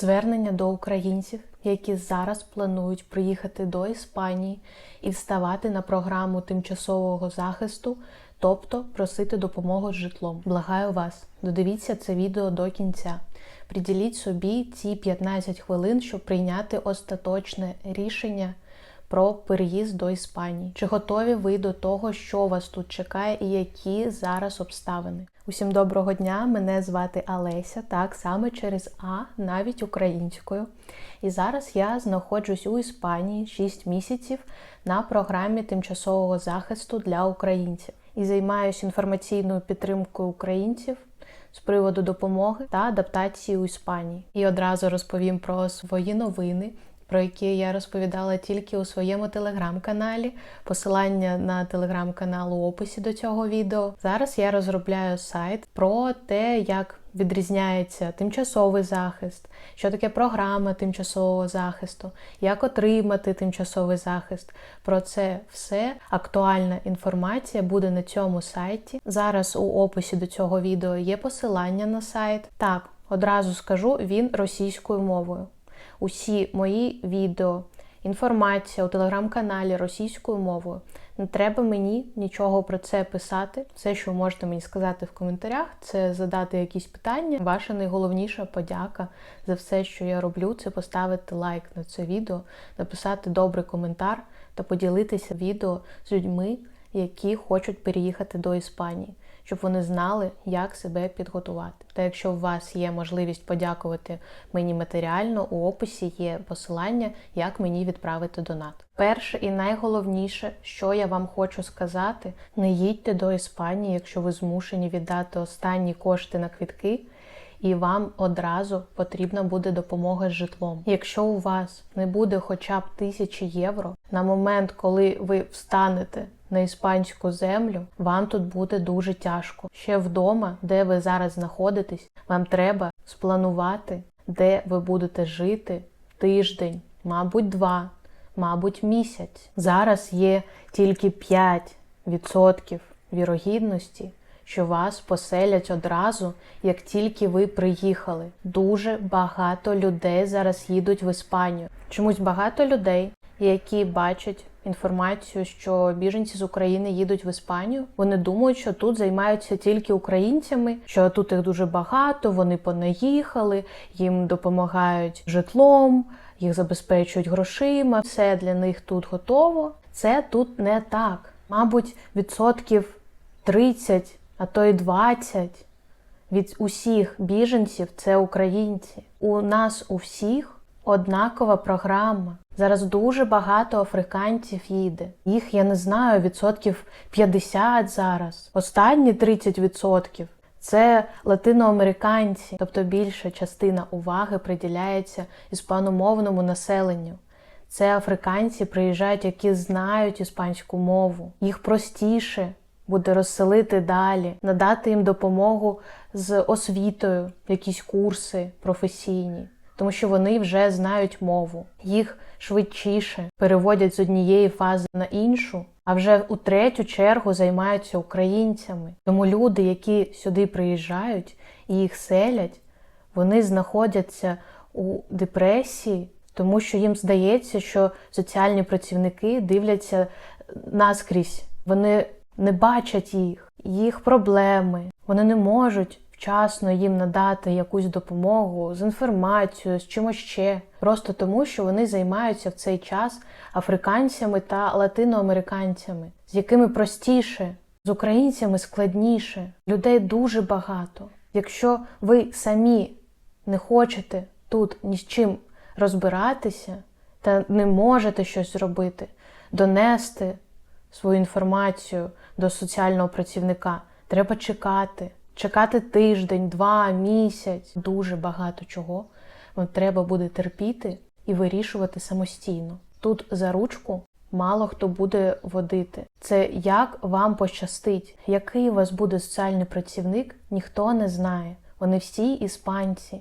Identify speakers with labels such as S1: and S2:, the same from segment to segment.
S1: Звернення до українців, які зараз планують приїхати до Іспанії і вставати на програму тимчасового захисту, тобто просити допомогу з житлом. Благаю вас, додивіться це відео до кінця. Приділіть собі ці 15 хвилин, щоб прийняти остаточне рішення про переїзд до Іспанії. Чи готові ви до того, що вас тут чекає, і які зараз обставини? Усім доброго дня! Мене звати Олеся, так саме через А, навіть українською. І зараз я знаходжусь у Іспанії 6 місяців на програмі тимчасового захисту для українців і займаюся інформаційною підтримкою українців з приводу допомоги та адаптації у Іспанії. І одразу розповім про свої новини. Про які я розповідала тільки у своєму телеграм-каналі. Посилання на телеграм-канал у описі до цього відео. Зараз я розробляю сайт про те, як відрізняється тимчасовий захист, що таке програма тимчасового захисту, як отримати тимчасовий захист. Про це все актуальна інформація буде на цьому сайті. Зараз у описі до цього відео є посилання на сайт. Так, одразу скажу, він російською мовою усі мої відео, інформація у телеграм-каналі російською мовою. Не треба мені нічого про це писати. Все, що ви можете мені сказати в коментарях, це задати якісь питання. Ваша найголовніша подяка за все, що я роблю, це поставити лайк на це відео, написати добрий коментар та поділитися відео з людьми, які хочуть переїхати до Іспанії щоб вони знали, як себе підготувати. Та якщо у вас є можливість подякувати мені матеріально, у описі є посилання, як мені відправити донат. Перше і найголовніше, що я вам хочу сказати: не їдьте до Іспанії, якщо ви змушені віддати останні кошти на квітки. І вам одразу потрібна буде допомога з житлом. Якщо у вас не буде хоча б тисячі євро на момент, коли ви встанете на іспанську землю, вам тут буде дуже тяжко. Ще вдома, де ви зараз знаходитесь, вам треба спланувати, де ви будете жити тиждень, мабуть, два, мабуть, місяць. Зараз є тільки 5% вірогідності. Що вас поселять одразу, як тільки ви приїхали. Дуже багато людей зараз їдуть в Іспанію. Чомусь багато людей, які бачать інформацію, що біженці з України їдуть в Іспанію. Вони думають, що тут займаються тільки українцями, що тут їх дуже багато, вони понаїхали, їм допомагають житлом, їх забезпечують грошима. Все для них тут готово. Це тут не так. Мабуть, відсотків 30, а то й 20 від усіх біженців це українці. У нас у всіх однакова програма. Зараз дуже багато африканців їде. Їх я не знаю, відсотків 50 зараз. Останні 30% це латиноамериканці, тобто більша частина уваги приділяється іспаномовному населенню. Це африканці приїжджають, які знають іспанську мову. Їх простіше буде розселити далі, надати їм допомогу з освітою, якісь курси професійні тому що вони вже знають мову, їх швидше переводять з однієї фази на іншу, а вже у третю чергу займаються українцями. Тому люди, які сюди приїжджають і їх селять, вони знаходяться у депресії, тому що їм здається, що соціальні працівники дивляться наскрізь, вони не бачать їх, їх проблеми, вони не можуть вчасно їм надати якусь допомогу з інформацією, з чимось ще, просто тому, що вони займаються в цей час африканцями та латиноамериканцями, з якими простіше, з українцями складніше. Людей дуже багато. Якщо ви самі не хочете тут ні з чим розбиратися та не можете щось зробити, донести свою інформацію до соціального працівника, треба чекати чекати тиждень, два, місяць, дуже багато чого вам треба буде терпіти і вирішувати самостійно. Тут за ручку мало хто буде водити. Це як вам пощастить, який у вас буде соціальний працівник, ніхто не знає. Вони всі іспанці.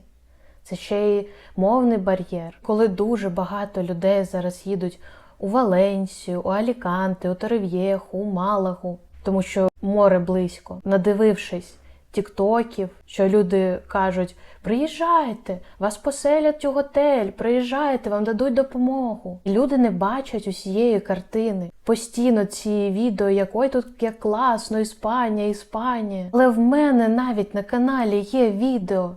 S1: Це ще й мовний бар'єр. Коли дуже багато людей зараз їдуть у Валенсію, у Аліканте, у Торев'єху, у Малагу, тому що море близько, надивившись тіктоків, що люди кажуть: приїжджайте, вас поселять у готель, приїжджайте, вам дадуть допомогу. І люди не бачать усієї картини. Постійно ці відео, як ой, тут як класно, Іспанія, Іспанія. Але в мене навіть на каналі є відео,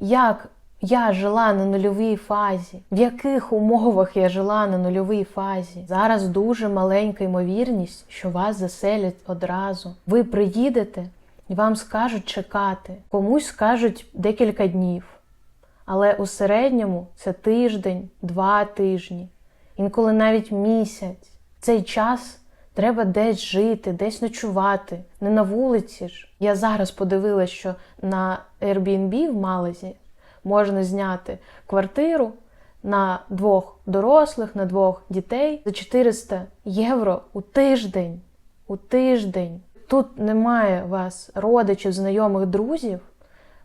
S1: як я жила на нульовій фазі, в яких умовах я жила на нульовій фазі. Зараз дуже маленька ймовірність, що вас заселять одразу. Ви приїдете вам скажуть чекати, комусь скажуть декілька днів. Але у середньому це тиждень, два тижні, інколи навіть місяць. Цей час треба десь жити, десь ночувати, не на вулиці ж. Я зараз подивилась, що на Airbnb в Малазі можна зняти квартиру на двох дорослих, на двох дітей за 400 євро у тиждень. У тиждень. Тут немає вас родичів, знайомих, друзів.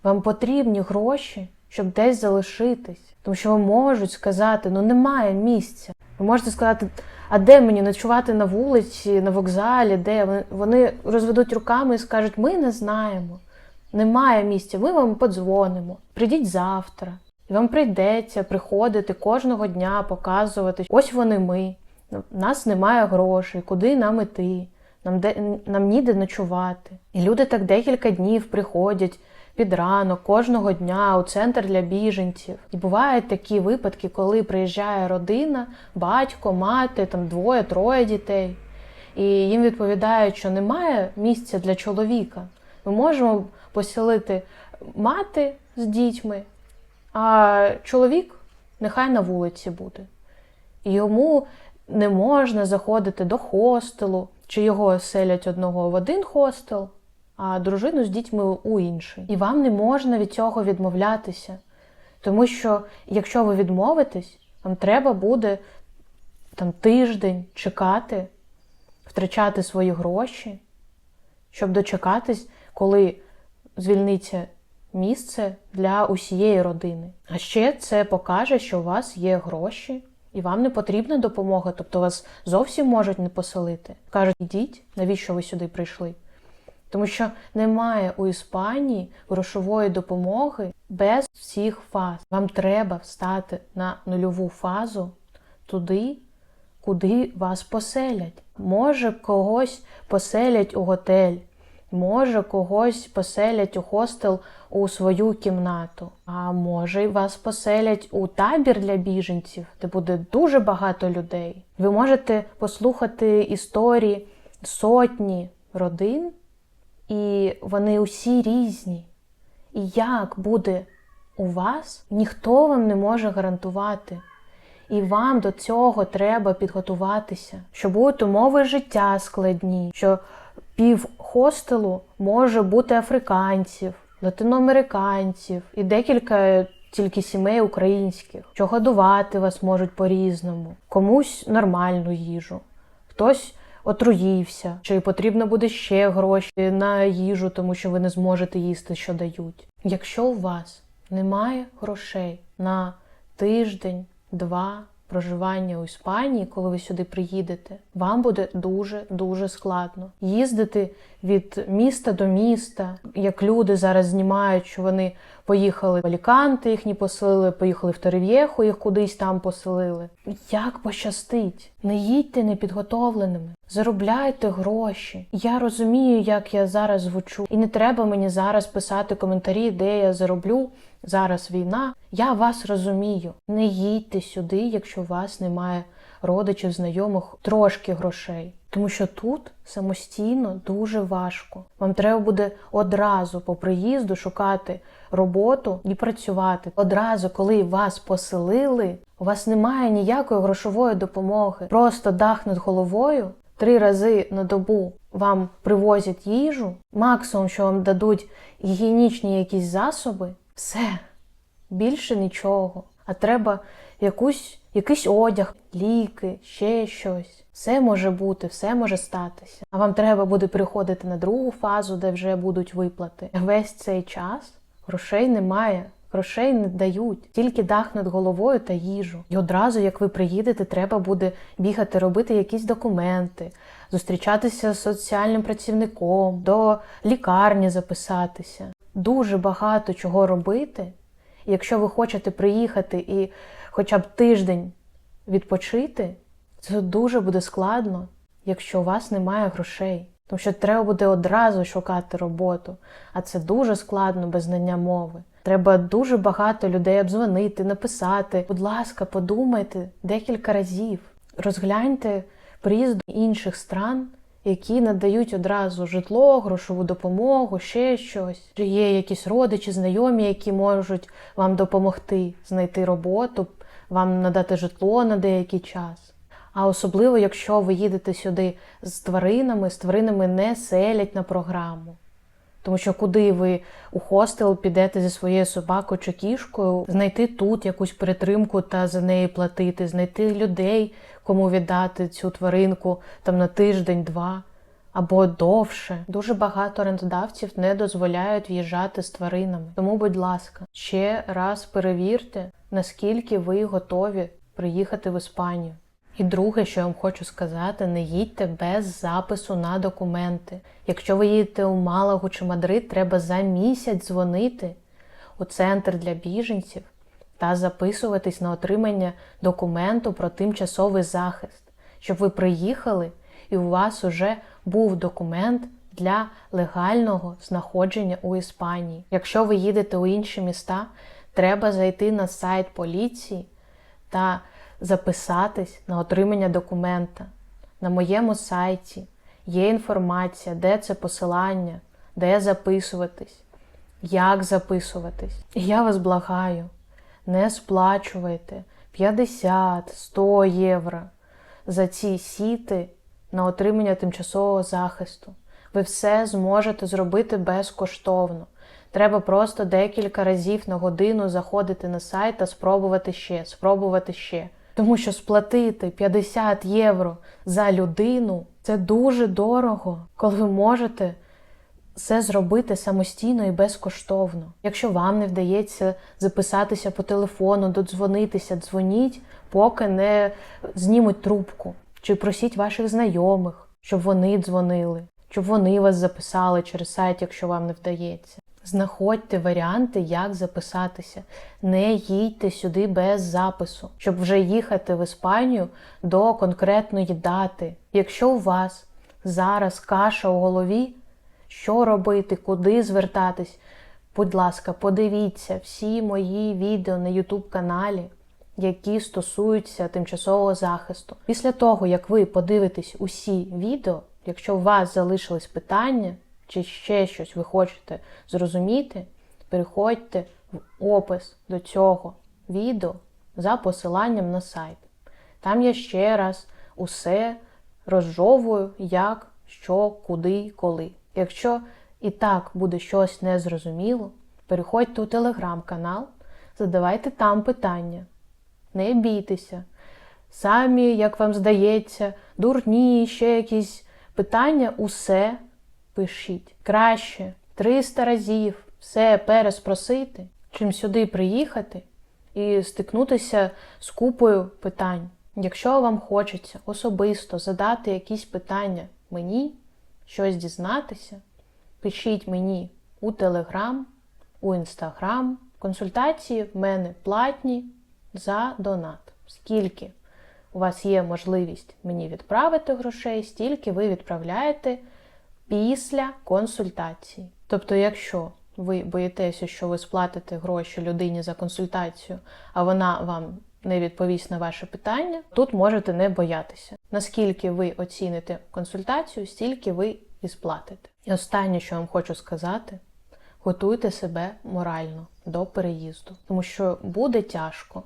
S1: Вам потрібні гроші, щоб десь залишитись. Тому що вам можуть сказати, ну немає місця. Ви можете сказати, а де мені ночувати на вулиці, на вокзалі, де Вони- розведуть руками і скажуть, ми не знаємо. Немає місця, ми вам подзвонимо. Прийдіть завтра. І вам прийдеться приходити кожного дня, показувати, ось вони ми. У нас немає грошей, куди нам іти, нам, де, нам ніде ночувати. І люди так декілька днів приходять під ранок, кожного дня у центр для біженців. І бувають такі випадки, коли приїжджає родина, батько, мати, там двоє, троє дітей. І їм відповідають, що немає місця для чоловіка. Ми можемо поселити мати з дітьми, а чоловік нехай на вулиці буде. І йому не можна заходити до хостелу, чи його селять одного в один хостел, а дружину з дітьми у інший. І вам не можна від цього відмовлятися. Тому що, якщо ви відмовитесь, вам треба буде там тиждень чекати, втрачати свої гроші, щоб дочекатись, коли звільниться місце для усієї родини. А ще це покаже, що у вас є гроші, і вам не потрібна допомога, тобто вас зовсім можуть не поселити. Кажуть, ідіть, навіщо ви сюди прийшли? Тому що немає у Іспанії грошової допомоги без всіх фаз. Вам треба встати на нульову фазу туди, куди вас поселять. Може, когось поселять у готель, може, когось поселять у хостел у свою кімнату, а може, вас поселять у табір для біженців, де буде дуже багато людей. Ви можете послухати історії сотні родин, і вони усі різні. І як буде у вас, ніхто вам не може гарантувати. І вам до цього треба підготуватися, що будуть умови життя складні, що пів хостелу може бути африканців, латиноамериканців і декілька тільки сімей українських, що годувати вас можуть по-різному, комусь нормальну їжу, хтось отруївся, чи потрібно буде ще гроші на їжу, тому що ви не зможете їсти, що дають. Якщо у вас немає грошей на тиждень, два проживання у Іспанії, коли ви сюди приїдете, вам буде дуже дуже складно їздити від міста до міста, як люди зараз знімають, що вони поїхали в Аліканти, їхні поселили, поїхали в Терев'єху, їх кудись там поселили. Як пощастить? Не їдьте непідготовленими, заробляйте гроші. Я розумію, як я зараз звучу, і не треба мені зараз писати коментарі, де я зароблю. Зараз війна. Я вас розумію. Не їдьте сюди, якщо у вас немає родичів, знайомих, трошки грошей. Тому що тут самостійно дуже важко. Вам треба буде одразу по приїзду шукати роботу і працювати. Одразу, коли вас поселили, у вас немає ніякої грошової допомоги. Просто дах над головою. Три рази на добу вам привозять їжу, максимум, що вам дадуть гігієнічні якісь засоби, все, більше нічого. А треба якусь, якийсь одяг, ліки, ще щось. Все може бути, все може статися. А вам треба буде переходити на другу фазу, де вже будуть виплати. Весь цей час грошей немає. Грошей не дають, тільки дах над головою та їжу. І одразу, як ви приїдете, треба буде бігати, робити якісь документи, зустрічатися з соціальним працівником, до лікарні записатися. Дуже багато чого робити. Якщо ви хочете приїхати і хоча б тиждень відпочити, це дуже буде складно, якщо у вас немає грошей. Тому що треба буде одразу шукати роботу, а це дуже складно без знання мови. Треба дуже багато людей обдзвонити, написати. Будь ласка, подумайте декілька разів. Розгляньте приїзд інших стран, які надають одразу житло, грошову допомогу, ще щось. Чи є якісь родичі, знайомі, які можуть вам допомогти знайти роботу, вам надати житло на деякий час. А особливо, якщо ви їдете сюди з тваринами, з тваринами не селять на програму. Тому що куди ви у хостел підете зі своєю собакою чи кішкою, знайти тут якусь перетримку та за неї платити, знайти людей, кому віддати цю тваринку там на тиждень-два або довше. Дуже багато орендодавців не дозволяють в'їжджати з тваринами. Тому, будь ласка, ще раз перевірте, наскільки ви готові приїхати в Іспанію. І друге, що я вам хочу сказати, не їдьте без запису на документи. Якщо ви їдете у Малагу чи Мадрид, треба за місяць дзвонити у центр для біженців та записуватись на отримання документу про тимчасовий захист, щоб ви приїхали і у вас уже був документ для легального знаходження у Іспанії. Якщо ви їдете у інші міста, треба зайти на сайт поліції та записатись на отримання документа. На моєму сайті є інформація, де це посилання, де записуватись, як записуватись. І я вас благаю, не сплачуйте 50-100 євро за ці сіти на отримання тимчасового захисту. Ви все зможете зробити безкоштовно. Треба просто декілька разів на годину заходити на сайт та спробувати ще, спробувати ще. Тому що сплатити 50 євро за людину це дуже дорого, коли ви можете все зробити самостійно і безкоштовно. Якщо вам не вдається записатися по телефону, додзвонитися, дзвоніть, поки не знімуть трубку. Чи просіть ваших знайомих, щоб вони дзвонили, щоб вони вас записали через сайт, якщо вам не вдається. Знаходьте варіанти, як записатися. Не їдьте сюди без запису, щоб вже їхати в Іспанію до конкретної дати. Якщо у вас зараз каша у голові, що робити, куди звертатись, будь ласка, подивіться всі мої відео на YouTube каналі, які стосуються тимчасового захисту. Після того, як ви подивитесь усі відео, якщо у вас залишились питання, чи ще щось ви хочете зрозуміти, переходьте в опис до цього відео за посиланням на сайт. Там я ще раз усе розжовую, як, що, куди, коли. Якщо і так буде щось незрозуміло, переходьте у телеграм-канал, задавайте там питання. Не бійтеся. Самі, як вам здається, дурні, ще якісь питання, усе пишіть. Краще 300 разів все переспросити, чим сюди приїхати і стикнутися з купою питань. Якщо вам хочеться особисто задати якісь питання мені, щось дізнатися, пишіть мені у Телеграм, у Інстаграм. Консультації в мене платні за донат. Скільки у вас є можливість мені відправити грошей, стільки ви відправляєте після консультації. Тобто, якщо ви боїтеся, що ви сплатите гроші людині за консультацію, а вона вам не відповість на ваше питання, тут можете не боятися. Наскільки ви оціните консультацію, стільки ви і сплатите. І останнє, що вам хочу сказати, готуйте себе морально до переїзду, тому що буде тяжко.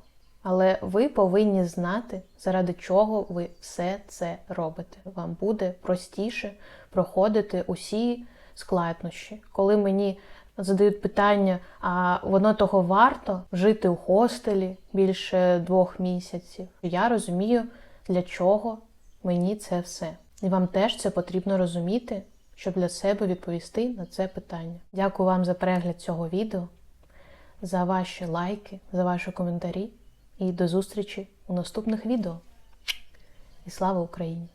S1: Але ви повинні знати, заради чого ви все це робите. Вам буде простіше проходити усі складнощі. Коли мені задають питання, а воно того варто жити у хостелі більше двох місяців, я розумію, для чого мені це все. І вам теж це потрібно розуміти, щоб для себе відповісти на це питання. Дякую вам за перегляд цього відео. за ваші лайки, за ваші коментарі і до зустрічі у наступних відео. І слава Україні!